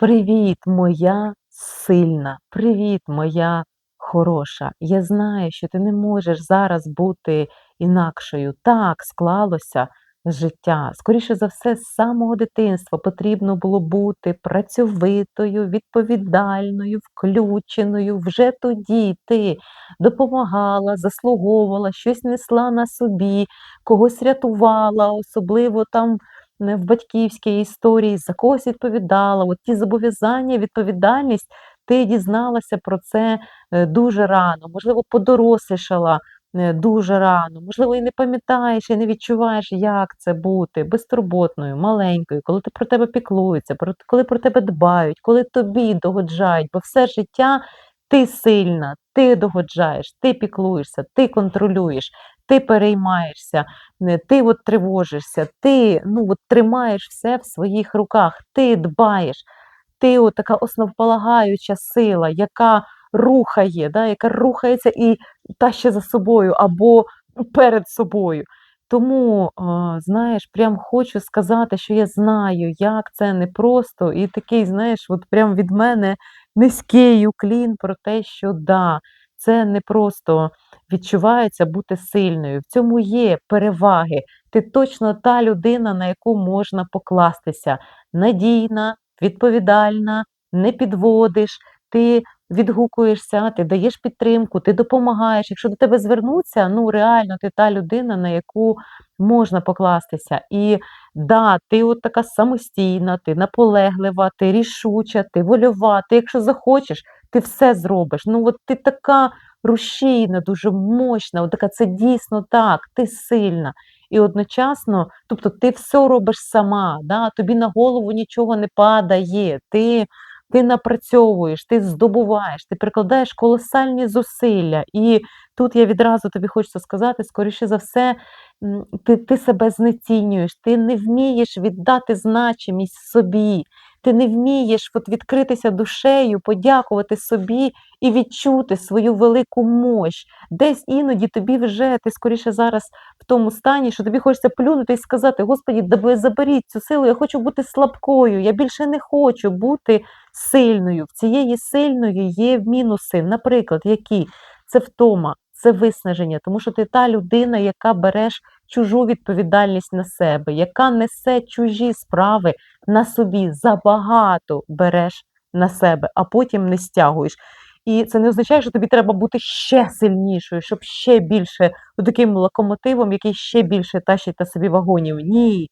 Привіт, моя сильна, привіт, моя хороша. Я знаю, що ти не можеш зараз бути інакшою. Так склалося життя. Скоріше за все, з самого дитинства потрібно було бути працьовитою, відповідальною, включеною. Вже тоді ти допомагала, заслуговувала, щось несла на собі, когось рятувала, особливо там в батьківській історії, за когось відповідала. От ті зобов'язання, відповідальність, ти дізналася про це е, дуже рано, можливо, подорослішала е, дуже рано, можливо, і не пам'ятаєш, і не відчуваєш, як це бути безтурботною, маленькою, коли ти про тебе піклуються, коли про тебе дбають, коли тобі догоджають, бо все життя ти сильна, ти догоджаєш, ти піклуєшся, ти контролюєш, ти переймаєшся ти от тривожишся, ти ну, от тримаєш все в своїх руках, ти дбаєш, ти от така основополагаюча сила, яка рухає, да, яка рухається і тащить за собою або перед собою. Тому, знаєш, прям хочу сказати, що я знаю, як це непросто, і такий, знаєш, от прям від мене низький уклін про те, що да, це непросто відчувається бути сильною. В цьому є переваги. Ти точно та людина, на яку можна покластися. Надійна, відповідальна, не підводиш, ти відгукуєшся, ти даєш підтримку, ти допомагаєш. Якщо до тебе звернуться, ну реально ти та людина, на яку можна покластися. І да, ти от така самостійна, ти наполеглива, ти рішуча, ти вольова, ти, якщо захочеш, ти все зробиш. Ну, от ти така рушійна, дуже мощна, от така це дійсно так, ти сильна. І одночасно, тобто ти все робиш сама, да? тобі на голову нічого не падає, ти, ти напрацьовуєш, ти здобуваєш, ти прикладаєш колосальні зусилля. І тут я відразу тобі хочу сказати, скоріше за все, ти, ти себе знецінюєш, ти не вмієш віддати значимість собі. Ти не вмієш от відкритися душею, подякувати собі і відчути свою велику мощ. Десь іноді тобі вже ти скоріше зараз в тому стані, що тобі хочеться плюнути і сказати: Господі, заберіть цю силу, я хочу бути слабкою, я більше не хочу бути сильною. В цієї сильної є мінуси, наприклад, які це втома, це виснаження, тому що ти та людина, яка береш чужу відповідальність на себе, яка несе чужі справи на собі, забагато береш на себе, а потім не стягуєш. І це не означає, що тобі треба бути ще сильнішою, щоб ще більше таким локомотивом, який ще більше тащить на собі вагонів. Ні.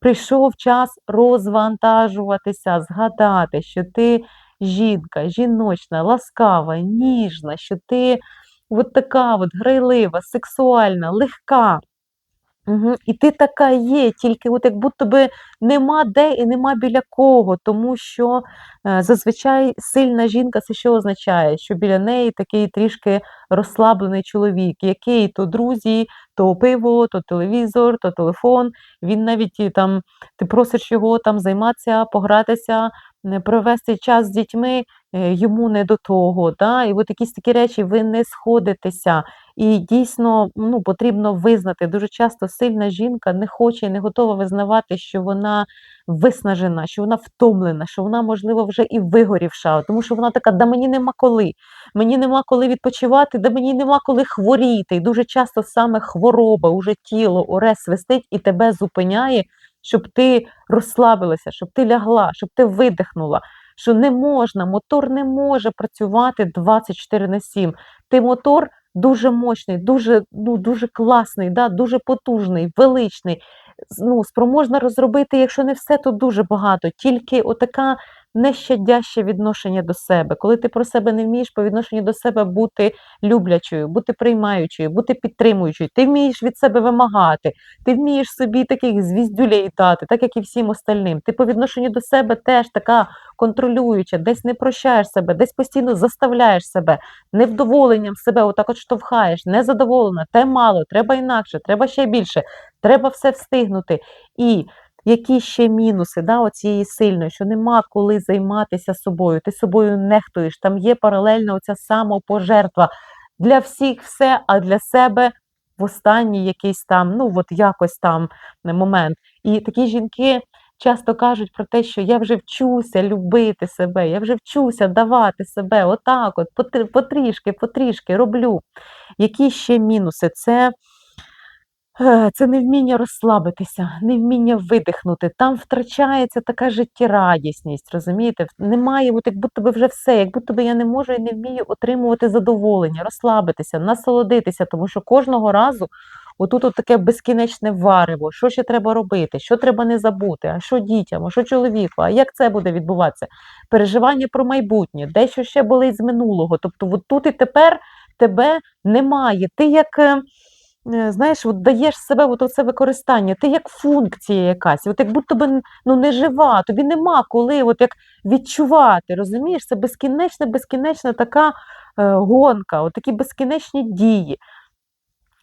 Прийшов час розвантажуватися, згадати, що ти жінка, жіночна, ласкава, ніжна, що ти от така от грайлива, сексуальна, легка. Мгм. І ти така є, тільки от як будто би нема де і нема біля кого, тому що е, зазвичай сильна жінка це що означає? Що біля неї такий трішки розслаблений чоловік, який то друзі, то пиво, то телевізор, то телефон. Він навіть там ти просиш його там займатися, погратися, е, провести час з дітьми, е, йому не до того. Да? І от якісь такі речі ви не сходитеся. І дійсно ну, потрібно визнати, дуже часто сильна жінка не хоче і не готова визнавати, що вона виснажена, що вона втомлена, що вона, можливо, вже і вигорівша, тому що вона така, да мені нема коли, мені нема коли відпочивати, да мені нема коли хворіти. І дуже часто саме хвороба, уже тіло, уре свистить і тебе зупиняє, щоб ти розслабилася, щоб ти лягла, щоб ти видихнула. Що не можна, мотор не може працювати 24 на 7. Ти мотор дуже мощний, дуже ну, дуже класний, да, дуже потужний, величний. Ну, спроможна розробити, якщо не все, то дуже багато. Тільки отака нещадяще відношення до себе. Коли ти про себе не вмієш по відношенню до себе бути люблячою, бути приймаючою, бути підтримуючою, ти вмієш від себе вимагати, ти вмієш собі таких звіздюлей дати, так як і всім остальним. Ти по відношенню до себе теж така контролююча, десь не прощаєш себе, десь постійно заставляєш себе, невдоволенням себе отак от штовхаєш, незадоволена, те мало, треба інакше, треба ще більше, треба все встигнути. І які ще мінуси да, оцієї сильної, що нема коли займатися собою, ти собою нехтуєш, там є паралельно оця самопожертва. Для всіх все, а для себе в останній якийсь там, ну от якось там момент. І такі жінки часто кажуть про те, що я вже вчуся любити себе, я вже вчуся давати себе отак, от потрішки, потрішки роблю. Які ще мінуси? Це це невміння розслабитися, невміння видихнути. Там втрачається така життєрадісність, розумієте? Немає, от як будто би вже все, як будто би я не можу і не вмію отримувати задоволення, розслабитися, насолодитися, тому що кожного разу отут от таке безкінечне варево, що ще треба робити, що треба не забути, а що дітям, а що чоловіку, а як це буде відбуватися? Переживання про майбутнє, дещо ще болить з минулого. Тобто, от тут і тепер тебе немає. Ти як. Е, знаєш, от даєш себе от це використання, ти як функція якась, от як будто би ну, не жива, тобі нема коли от як відчувати, розумієш, це безкінечна, безкінечна така е, гонка, от такі безкінечні дії.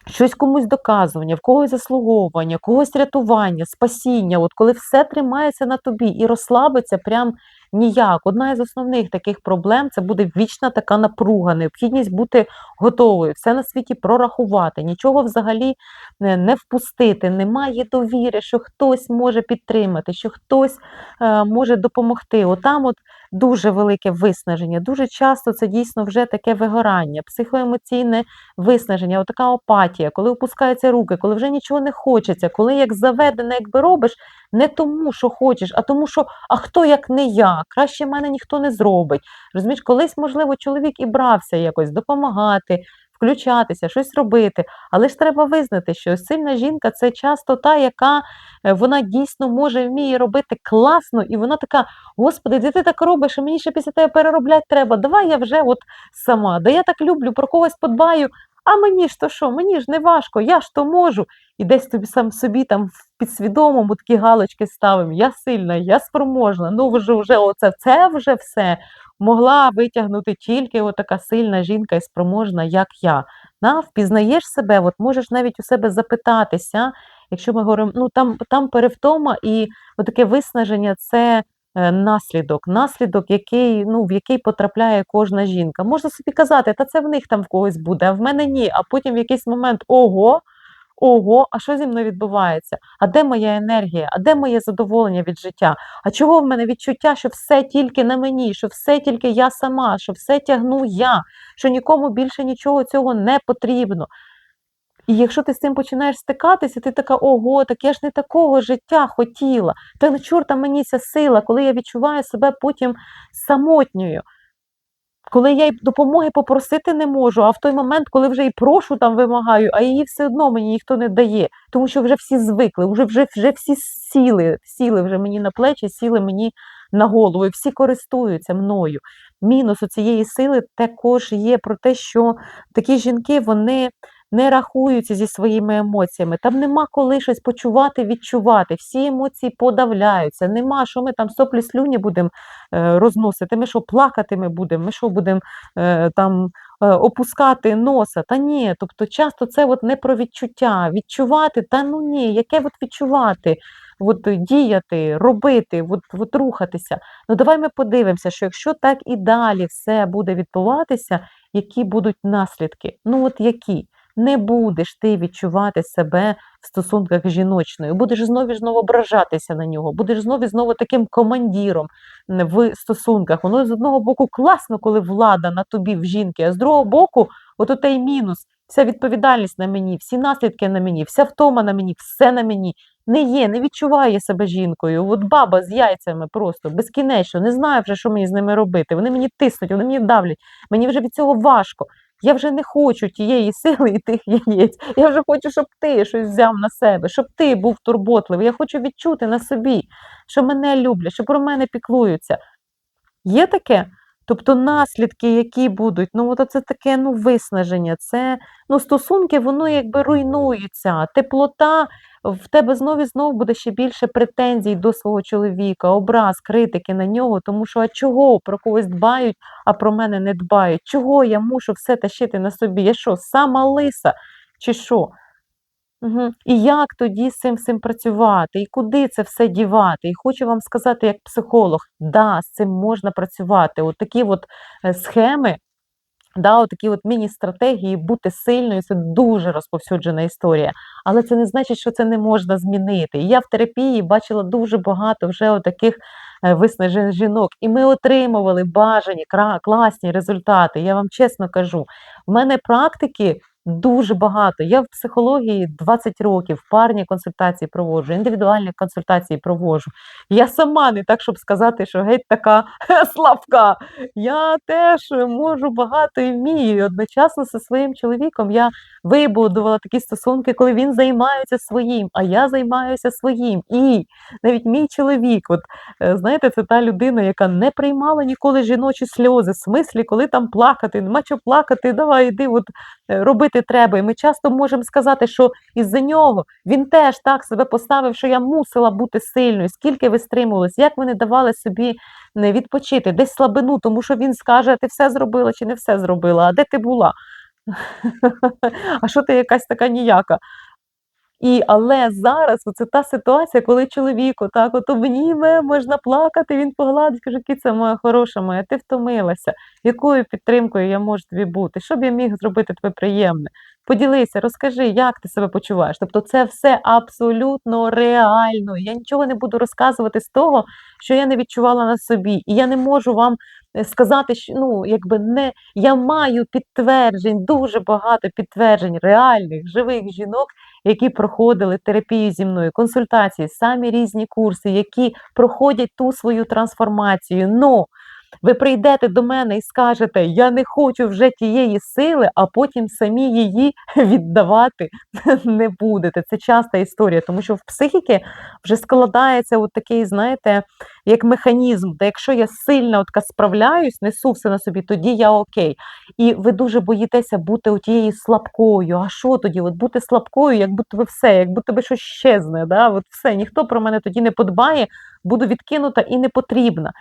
Щось комусь доказування, в когось заслуговування, когось рятування, спасіння, от коли все тримається на тобі і розслабиться прям ніяк. Одна із основних таких проблем це буде вічна така напруга, необхідність бути готовою, все на світі прорахувати, нічого взагалі не, впустити, немає довіри, що хтось може підтримати, що хтось е, може допомогти. Отам от дуже велике виснаження. Дуже часто це дійсно вже таке вигорання, психоемоційне виснаження, отака апатія, коли опускаються руки, коли вже нічого не хочеться, коли як заведене, якби робиш, не тому, що хочеш, а тому, що а хто як не я, краще мене ніхто не зробить. Розумієш, колись, можливо, чоловік і брався якось допомагати включатися, щось робити. Але ж треба визнати, що сильна жінка це часто та, яка е, вона дійсно може вміє робити класно, і вона така: Господи, де ти так робиш, а мені ще після тебе переробляти треба. Давай я вже от сама. Да я так люблю, про когось подбаю. А мені ж то що, мені ж не важко, я ж то можу. І десь тобі сам собі там в підсвідомому такі галочки ставимо. Я сильна, я спроможна. Ну вже вже оце це вже все могла витягнути тільки така сильна жінка і спроможна, як я. На, Впізнаєш себе, от можеш навіть у себе запитатися, якщо ми говоримо, ну там там перевтома і таке виснаження це е, наслідок, наслідок, який, ну, в який потрапляє кожна жінка. Можна собі казати, та це в них там в когось буде, а в мене ні. А потім в якийсь момент ого. Ого, а що зі мною відбувається? А де моя енергія? А де моє задоволення від життя? А чого в мене відчуття, що все тільки на мені, що все тільки я сама, що все тягну я, що нікому більше нічого цього не потрібно? І якщо ти з цим починаєш стикатися, ти така, ого, так я ж не такого життя хотіла. Та на чорта мені ця сила, коли я відчуваю себе потім самотньою коли я й допомоги попросити не можу, а в той момент, коли вже і прошу там вимагаю, а її все одно мені ніхто не дає, тому що вже всі звикли, вже вже, вже всі сіли, сіли вже мені на плечі, сіли мені на голову, і всі користуються мною. Мінус у цієї сили також є про те, що такі жінки вони не рахуються зі своїми емоціями. Там нема коли щось почувати, відчувати. Всі емоції подавляються. Нема, що ми там соплі слюні будемо е, розносити. Ми що плакати ми будемо, ми що будемо е, там е, опускати носа. Та ні. Тобто часто це от не про відчуття. Відчувати, та ну ні, яке от відчувати? От діяти, робити, от, от рухатися. Ну давай ми подивимося, що якщо так і далі все буде відбуватися, які будуть наслідки? Ну от які? Не будеш ти відчувати себе в стосунках жіночною, будеш знову знову ображатися на нього, будеш знову знову таким командіром в стосунках. Воно з одного боку класно, коли влада на тобі в жінки, а з другого боку, от отей мінус, вся відповідальність на мені, всі наслідки на мені, вся втома на мені, все на мені. Не є, не відчуває себе жінкою. От баба з яйцями просто безкінечно, не знаю вже, що мені з ними робити. Вони мені тиснуть, вони мені давлять. Мені вже від цього важко. Я вже не хочу тієї сили і тих яєць. Я вже хочу, щоб ти щось взяв на себе, щоб ти був турботливий. Я хочу відчути на собі, що мене люблять, що про мене піклуються. Є таке? Тобто наслідки, які будуть, ну от це таке ну, виснаження, це ну, стосунки, воно якби руйнуються. Теплота в тебе знову і знову буде ще більше претензій до свого чоловіка, образ, критики на нього, тому що а чого про когось дбають, а про мене не дбають? Чого я мушу все тащити на собі? Я що, сама лиса? Чи що? Угу. І як тоді з цим всім працювати, і куди це все дівати? І хочу вам сказати, як психолог, да, з цим можна працювати. От такі от е, схеми Да, такі от міні-стратегії бути сильною це дуже розповсюджена історія. Але це не значить, що це не можна змінити. Я в терапії бачила дуже багато вже отаких е, виснажених жінок, і ми отримували бажані класні результати. Я вам чесно кажу, в мене практики дуже багато. Я в психології 20 років, парні консультації проводжу, індивідуальні консультації проводжу. Я сама не так, щоб сказати, що геть така слабка. Я теж можу багато і вмію. Одночасно зі своїм чоловіком я вибудувала такі стосунки, коли він займається своїм, а я займаюся своїм. І навіть мій чоловік, от е, знаєте, це та людина, яка не приймала ніколи жіночі сльози, в смислі, коли там плакати, нема чого плакати, давай іди, от е, робити треба. І ми часто можемо сказати, що із-за нього він теж так себе поставив, що я мусила бути сильною. Скільки ви стримувались, як ви не давали собі відпочити, десь слабину, тому що він скаже, ти все зробила чи не все зробила, а де ти була? А що ти якась така ніяка? І але зараз це та ситуація, коли чоловіку так от обніме, можна плакати, він погладить, каже: кіця моя хороша моя, ти втомилася. Якою підтримкою я можу тобі бути? Що б я міг зробити тобі приємне? Поділися, розкажи, як ти себе почуваєш". Тобто це все абсолютно реально. Я нічого не буду розказувати з того, що я не відчувала на собі. І я не можу вам, е, сказати, що ну, якби не я маю підтверджень, дуже багато підтверджень реальних, живих жінок, які проходили терапію зі мною, консультації, самі різні курси, які проходять ту свою трансформацію. Но ви прийдете до мене і скажете: "Я не хочу вже тієї сили", а потім самі її віддавати не будете. Це часта історія, тому що в психіки вже складається от такий, знаєте, як механізм, де якщо я сильно от справляюсь, несу все на собі, тоді я окей. І ви дуже боїтеся бути отією слабкою. А що тоді? От бути слабкою, як будто би все, як будто би щось щезне. Да? От все, ніхто про мене тоді не подбає, буду відкинута і не потрібна.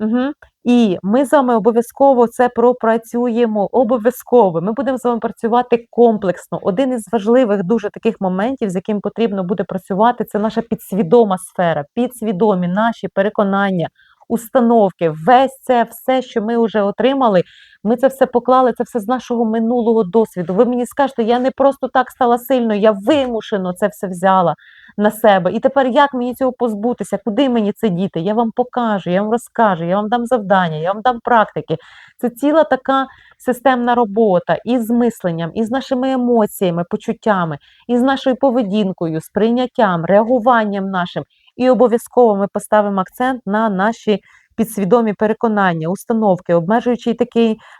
Угу. І ми з вами обов'язково це пропрацюємо. Обов'язково. Ми будемо з вами працювати комплексно. Один із важливих дуже таких моментів, з яким потрібно буде працювати, це наша підсвідома сфера, підсвідомі наші переконання, установки, весь це все, що ми вже отримали. Ми це все поклали, це все з нашого минулого досвіду. Ви мені скажете, я не просто так стала сильною, я вимушено це все взяла на себе. І тепер як мені цього позбутися? Куди мені це діти? Я вам покажу, я вам розкажу, я вам дам завдання, я вам дам практики. Це ціла така системна робота із мисленням, і з нашими емоціями, почуттями, і з нашою поведінкою, сприйняттям, реагуванням нашим. І обов'язково ми поставимо акцент на наші підсвідомі переконання, установки, обмежуючи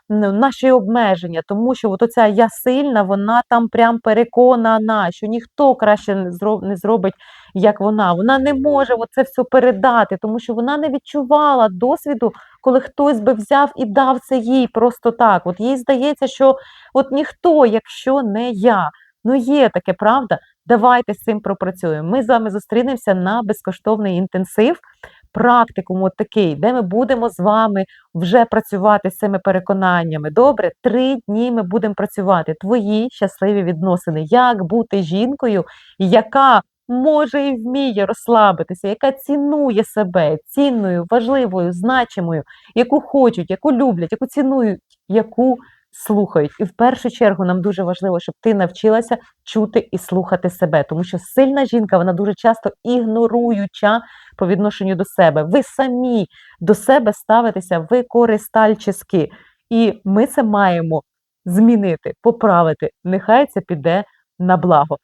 ну, наші обмеження, тому що от оця я сильна, вона там прям переконана, що ніхто краще не зробить, як вона. Вона не може це все передати, тому що вона не відчувала досвіду, коли хтось би взяв і дав це їй просто так. От їй здається, що от ніхто, якщо не я. Ну, є таке, правда? Давайте з цим пропрацюємо. Ми з вами зустрінемося на безкоштовний інтенсив, практикум от такий, де ми будемо з вами вже працювати з цими переконаннями. Добре, три дні ми будемо працювати. Твої щасливі відносини. Як бути жінкою, яка може і вміє розслабитися, яка цінує себе цінною, важливою, значимою, яку хочуть, яку люблять, яку цінують, яку слухають. І в першу чергу нам дуже важливо, щоб ти навчилася чути і слухати себе, тому що сильна жінка, вона дуже часто ігноруюча по відношенню до себе. Ви самі до себе ставитеся використальчески. І ми це маємо змінити, поправити. Нехай це піде на благо.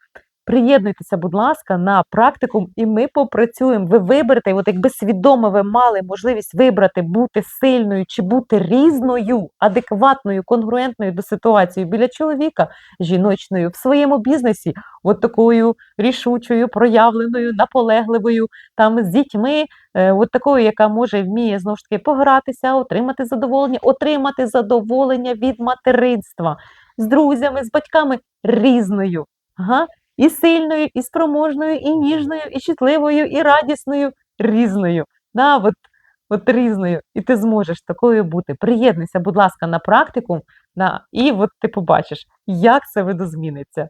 Приєднуйтеся, будь ласка, на практикум, і ми попрацюємо. Ви виберете, от якби свідомо ви мали можливість вибрати, бути сильною чи бути різною, адекватною, конгруентною до ситуації біля чоловіка, жіночною в своєму бізнесі, от такою рішучою, проявленою, наполегливою, там з дітьми, е, от такою, яка може вміє знову ж таки погратися, отримати задоволення, отримати задоволення від материнства з друзями, з батьками різною. Ага. І сильною, і спроможною, і ніжною, і чутливою, і радісною, різною. Да, от, от різною. І ти зможеш такою бути. Приєднуйся, будь ласка, на практику, да, і от ти побачиш, як це видозміниться.